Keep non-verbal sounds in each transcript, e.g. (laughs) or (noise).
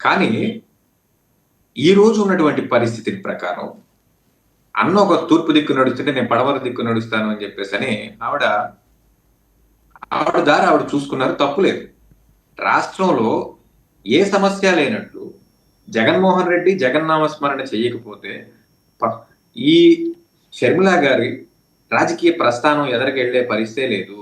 కానీ ఈ రోజు ఉన్నటువంటి పరిస్థితి ప్రకారం అన్న ఒక తూర్పు దిక్కు నడుస్తుంటే నేను పడమర దిక్కు నడుస్తాను అని చెప్పేసి అని ఆవిడ ఆవిడ దారి ఆవిడ చూసుకున్నారు తప్పులేదు రాష్ట్రంలో ఏ సమస్య లేనట్లు జగన్మోహన్ రెడ్డి జగన్నామస్మరణ చేయకపోతే ఈ షర్మిల గారి రాజకీయ ప్రస్థానం ఎదరికెళ్ళే పరిస్థితే లేదు.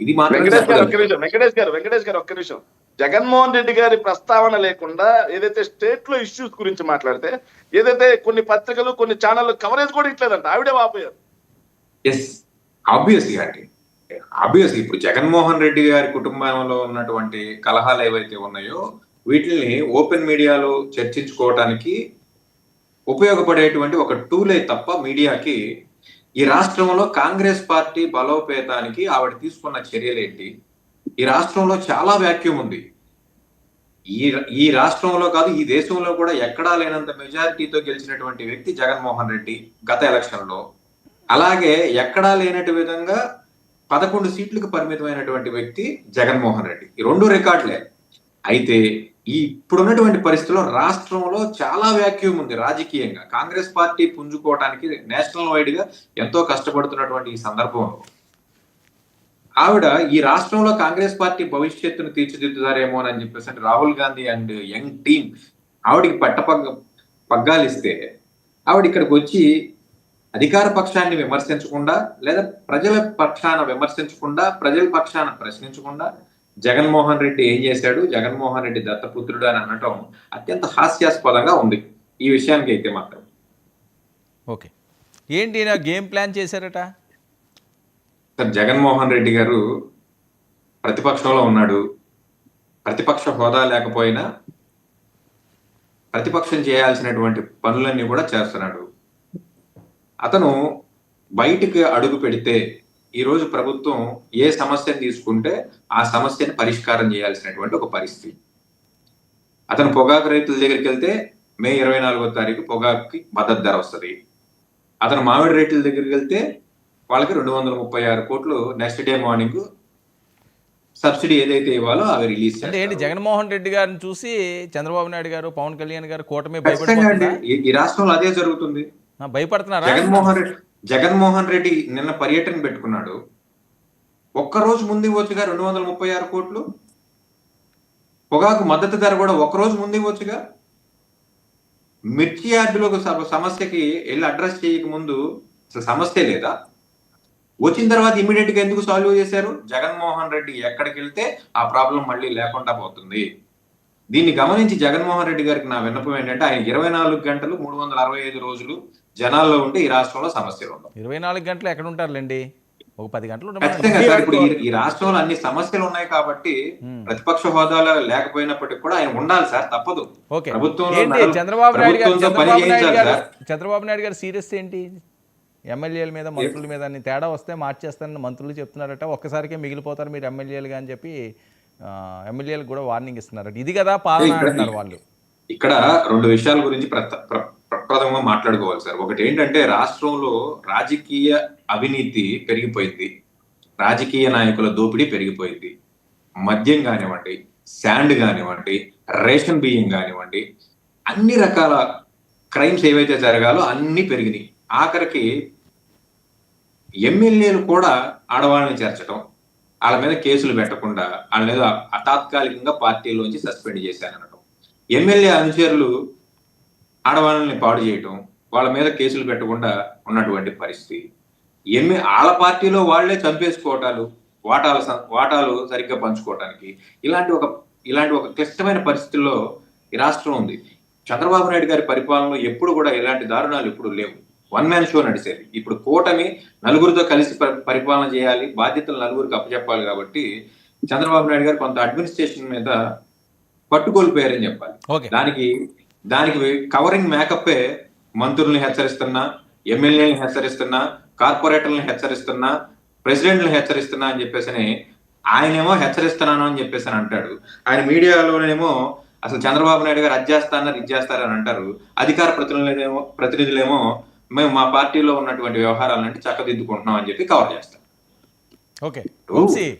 ఇది మాత్రం గారు వెంకటేష్ గారు వెంకటేష్ గారు ఒక్క నిమిషం. జగన్మోహన్ రెడ్డి గారి ప్రస్తావన లేకుండా ఏదైతే స్టేట్లో ఇష్యూస్ గురించి మాట్లాడితే ఏదైతే కొన్ని పత్రికలు కొన్ని ఛానళ్ళు కవరేజ్ కూడా ఇట్లేదంట. ఆవిడే వాపోయారు. ఎస్ ఆబ్వియస్లీ అండి. ఆబ్వియస్లీ ఇప్పుడు జగన్మోహన్ రెడ్డి గారి కుటుంబంలో ఉన్నటువంటి కలహాలు ఏవైతే ఉన్నాయో వీటిని ఓపెన్ మీడియాలో చర్చించుకోవటానికి ఉపయోగపడేటువంటి ఒక టూలే తప్ప మీడియాకి ఈ రాష్ట్రంలో కాంగ్రెస్ పార్టీ బలోపేతానికి ఆవిడ తీసుకున్న చర్యలేంటి? ఈ రాష్ట్రంలో చాలా వ్యాక్యూమ్ ఉంది. ఈ ఈ రాష్ట్రంలో కాదు ఈ దేశంలో కూడా ఎక్కడా లేనంత మెజారిటీతో గెలిచినటువంటి వ్యక్తి జగన్మోహన్ రెడ్డి గత ఎలక్షన్లో. అలాగే ఎక్కడా లేనటి విధంగా పదకొండు సీట్లకు పరిమితమైనటువంటి వ్యక్తి జగన్మోహన్ రెడ్డి. ఈ రెండు రికార్డులే. అయితే ఈ ఇప్పుడున్నటువంటి పరిస్థితుల్లో రాష్ట్రంలో చాలా వ్యాక్యూమ్ ఉంది రాజకీయంగా. కాంగ్రెస్ పార్టీ పుంజుకోవడానికి నేషనల్ వైడ్గా ఎంతో కష్టపడుతున్నటువంటి ఈ సందర్భంలో. ఆవిడ ఈ రాష్ట్రంలో కాంగ్రెస్ పార్టీ భవిష్యత్తును తీర్చిదిద్దుతారేమో అని చెప్పేసి అంటే Rahul Gandhi and young team ఆవిడికి పట్టపగ్గ పగ్గాలిస్తే ఆవిడ ఇక్కడికి వచ్చి అధికార పక్షాన్ని విమర్శించకుండా లేదా ప్రజల పక్షాన విమర్శించకుండా ప్రజల పక్షాన ప్రశ్నించకుండా జగన్మోహన్ రెడ్డి ఏం చేశాడు? జగన్మోహన్ రెడ్డి దత్తపుత్రుడు అని అనటం అత్యంత హాస్యాస్పదంగా ఉంది ఈ విషయానికి అయితే మాత్రం. ఓకే. ఏంటి గేమ్ ప్లాన్ చేశారట? సార్ జగన్మోహన్ రెడ్డి గారు ప్రతిపక్షంలో ఉన్నాడు. ప్రతిపక్ష హోదా లేకపోయినా ప్రతిపక్షం చేయాల్సినటువంటి పనులన్నీ కూడా చేస్తున్నాడు. అతను బయటికి అడుగు పెడితే ఈరోజు ప్రభుత్వం ఏ సమస్యను తీసుకుంటే ఆ సమస్యను పరిష్కారం చేయాల్సినటువంటి ఒక పరిస్థితి. అతను పొగాకు రైతుల దగ్గరికి వెళ్తే మే ఇరవై నాలుగో తారీఖు పొగాకుకి మద్దతు ధర వస్తుంది. అతను మామిడి రైతుల దగ్గరికి వెళ్తే వాళ్ళకి రెండు వందల ముప్పై ఆరు కోట్లు నెక్స్ట్ డే మార్నింగ్ సబ్సిడీ ఏదైతే ఇవ్వాలో అవి రిలీజ్ అంటే ఏంటి జగన్మోహన్ రెడ్డి గారిని చూసి చంద్రబాబు నాయుడు గారు పవన్ కళ్యాణ్ గారు కూటమి భయపడుతున్నారా ఈ- రాష్ట్రంలో అదే జరుగుతుంది. భయపడుతున్నారా? జగన్మోహన్ రెడ్డి జగన్మోహన్ రెడ్డి నిన్న పర్యటన పెట్టుకున్నాడు. ఒక్క రోజు ముందు ఇవ్వచ్చుగా రెండు వందల ముప్పై ఆరు కోట్లు? పొగాకు మద్దతు ధర కూడా ఒక్క రోజు ముందు ఇవ్వచ్చుగా మిర్చి యార్డులో ఒక సమ- సమస్యకి వెళ్ళి అడ్రస్ చేయక ముందు అసలు సమస్య లేదా? వచ్చిన తర్వాత ఇమీడియట్గా ఎందుకు సాల్వ్ చేశారు? జగన్మోహన్ రెడ్డి ఎక్కడికి వెళ్తే ఆ ప్రాబ్లం మళ్ళీ లేకుండా పోతుంది. దీన్ని గమనించి జగన్మోహన్ రెడ్డి గారికి నా విన్నపం ఏంటంటే ఆయన ఇరవై నాలుగు గంటలు మూడు వందల అరవై ఐదు రోజులు జనాల్లో ఉంటే ఈ రాష్ట్రంలో సమస్యలు ఉండవు. ఇరవై నాలుగు గంటలు ఎక్కడ ఉంటారులేండి? ఒక పది గంటలు ఖచ్చితంగా ఉండమనండి. సార్ ఇప్పుడు ఈ- రాష్ట్రంలో అన్ని సమస్యలు ఉన్నాయి కాబట్టి. ప్రతిపక్ష హోదాలో లేకపోయినప్పటికీ కూడా ఆయన ఉండాలి సార్ తప్పదు. ఓకే. ప్రభుత్వంలో చంద్రబాబు నాయుడు గారు. చంద్రబాబు నాయుడు గారు సీరియస్ ఏంటి? ఎమ్మెల్యేల మీద మంత్రుల మీద అన్ని తేడా వస్తే మార్చేస్తానని మంత్రులు చెప్తున్నారట. ఒక్కసారికే మిగిలిపోతారు మీరు ఎమ్మెల్యేలుగా అని చెప్పి ఆ, ఎమ్మెల్యేలకు కూడా వార్నింగ్ ఇస్తున్నారట. ఇది కదా పాలన అంటున్నారు వాళ్ళు. ఇక్కడ రెండు విషయాల గురించి ప్రప్రథమంగా మాట్లాడుకోవాలి సార్. ఒకటి ఏంటంటే రాష్ట్రంలో రాజకీయ అవినీతి పెరిగిపోయింది. రాజకీయ నాయకుల దోపిడీ పెరిగిపోయింది. మద్యం కానివ్వండి శాండ్ కానివ్వండి రేషన్ బియ్యం కానివ్వండి అన్ని రకాల క్రైమ్స్ ఏవైతే జరగాలో అన్ని పెరిగినాయి. ఆఖరికి ఎమ్మెల్యేలు కూడా ఆడవాళ్ళని చేర్చడం వాళ్ళ మీద కేసులు పెట్టకుండా వాళ్ళ మీద తాత్కాలికంగా పార్టీలోంచి సస్పెండ్ చేశారనడం ఎమ్మెల్యే అనుచరులు ఆడవాళ్ళని పాడు చేయటం వాళ్ళ మీద కేసులు పెట్టకుండా ఉన్నటువంటి పరిస్థితి. ఎమ్మె వాళ్ళ పార్టీలో వాళ్ళే చంపేసుకోవటాలు వాటాలు స- వాటాలు సరిగ్గా పంచుకోవటానికి. ఇలాంటి ఒక ఇలాంటి ఒక క్లిష్టమైన పరిస్థితుల్లో ఈ రాష్ట్రం ఉంది. చంద్రబాబు నాయుడు గారి పరిపాలనలో ఎప్పుడు కూడా ఇలాంటి దారుణాలు ఎప్పుడు లేవు. వన్ మ్యాన్ షో నడిచేది. ఇప్పుడు కూటమి నలుగురితో కలిసి పరిపాలన చేయాలి బాధ్యతలు నలుగురికి అప్పచెప్పాలి కాబట్టి చంద్రబాబు నాయుడు గారు కొంత అడ్మినిస్ట్రేషన్ మీద పట్టుకోల్పోయారని చెప్పాలి. దానికి దానికి కవరింగ్ మేకప్పే మంత్రుల్ని హెచ్చరిస్తున్నా ఎమ్మెల్యేలను హెచ్చరిస్తున్నా కార్పొరేటర్లను హెచ్చరిస్తున్నా ప్రెసిడెంట్లను హెచ్చరిస్తున్నా అని చెప్పేసి ఆయనేమో హెచ్చరిస్తున్నాను అని చెప్పేసి అని అంటాడు. ఆయన మీడియాలోనేమో అసలు చంద్రబాబు నాయుడు గారు అది చేస్తాన్నారు ఇది చేస్తారని అంటారు. అధికార ప్రతినిధులేమో ప్రతినిధులేమో మేము మా పార్టీలో ఉన్నటువంటి వ్యవహారాలంటే చక్కదిద్దుకుంటున్నాం అని చెప్పి కవర్ చేస్తారు ఓకే.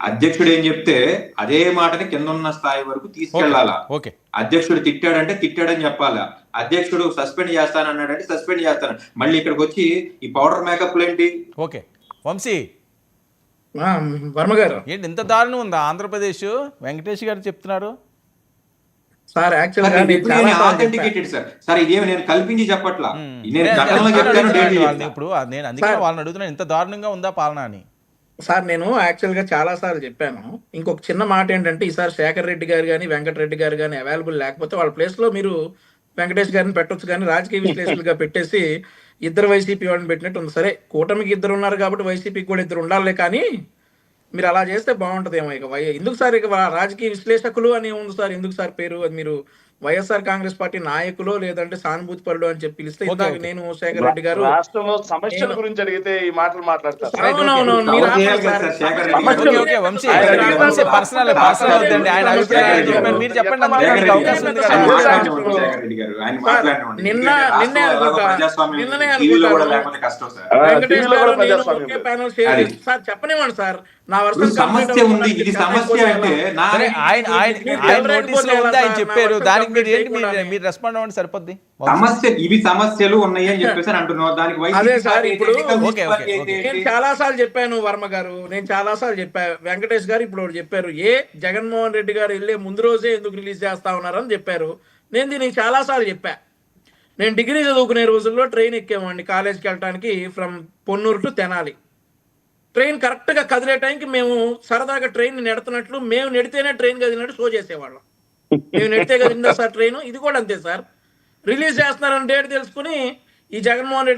అధ్యక్షుడు ఏం చెప్తే అదే మాటని కింద ఉన్న స్థాయి వరకు తీసుకెళ్ళాలా ఓకే. అధ్యక్షుడు తిట్టాడంటే తిట్టాడని చెప్పాలా? అధ్యక్షుడు సస్పెండ్ చేస్తానన్నాడంటే సస్పెండ్ చేస్తాను. మళ్ళీ ఇక్కడికి వచ్చి ఈ పౌడర్ మేకప్ ఏంటి? ఓకే. వంశీ. వర్మ గారు. ఏంటి ఇంత దారుణం ఉందా? ఆంధ్రప్రదేశ్? వెంకటేష్ గారు చెప్తున్నారు. సార్ సార్ ఇదేమి నేను కల్పించి చెప్పట్లా. నేను గతంలో చెప్పాను. ఇప్పుడు. నేను అందుకే. వాళ్ళని అడుగుతున్నాను ఇంత దారుణంగా ఉందా పాలన అని? సార్ నేను యాక్చువల్గా చాలా సార్లు చెప్పాను. ఇంకొక చిన్న మాట ఏంటంటే ఈసారి శేఖర్ రెడ్డి గారు కానీ వెంకటరెడ్డి గారు కానీ అవైలబుల్ లేకపోతే వాళ్ళ ప్లేస్లో మీరు వెంకటేష్ గారిని పెట్టొచ్చు కానీ రాజకీయ విశ్లేషకులుగా పెట్టేసి ఇద్దరు వైసీపీ వాళ్ళని పెట్టినట్టు ఉంది. సరే కూటమికి ఇద్దరు ఉన్నారు కాబట్టి వైసీపీకి కూడా ఇద్దరు ఉండాలి కానీ మీరు అలా చేస్తే బాగుంటదేమో ఇక. ఎందుకు సార్ ఇక రాజకీయ విశ్లేషకులు అని ఉంది సార్. ఎందుకు సార్ పేరు? అది మీరు వైఎస్ఆర్ కాంగ్రెస్ పార్టీ నాయకులు లేదంటే సానుభూతి పరుడు అని చెప్పి పిలిస్తే ఇందాక. నేను శేఖర్ రెడ్డి గారు రాష్ట్రంలో సమస్యల గురించి అడిగితే ఈ మాటలు మాట్లాడతారు. సార్. నిన్న- నిన్నే అనుకుంటా. నిన్ననే. ప్యానల్ షేర్ చెప్పనివ్వండి సార్. నా వర్షం సమస్య ఉంది ఇది సమస్య అంటే నా సరే ఆయన ఆయన నోటీస్లో ఉంది? చెప్పారు. దానికి మీరు ఏంటి రెస్పాండ్ అవ్వండి సరిపోద్ది. సమస్య ఇవి సమస్యలు ఉన్నాయి అని (laughs) చెప్పేసి అని అంటున్నావు. దానికి అదే సార్, ఇప్పుడు-. నేను? చాలా సార్లు చెప్పాను వర్మ గారు నేను చాలా సార్లు చెప్పా వెంకటేష్ గారు ఇప్పుడు చెప్పారు ఏ జగన్మోహన్ రెడ్డి గారు వెళ్ళే ముందు రోజే ఎందుకు రిలీజ్ చేస్తా ఉన్నారని చెప్పారు. నేను దీనికి చాలా సార్లు చెప్పా. నేను డిగ్రీ చదువుకునే రోజుల్లో ట్రైన్ ఎక్కేవాడిని కాలేజ్కి వెళ్ళడానికి from Ponnuru to Tenali. Train కరెక్ట్గా కదిలే టైంకి మేము సరదాగా ట్రైన్ నెడుతున్నట్లు మేము నెడితేనే ట్రైన్ కదిలినట్టు షో చేసేవాళ్ళం. మేము నెడితే కదా సార్ ట్రైన్? ఇది కూడా అంతే సార్. రిలీజ్ చేస్తున్నారని డేట్ తెలుసుకుని ఈ జగన్మోహన్ రెడ్డి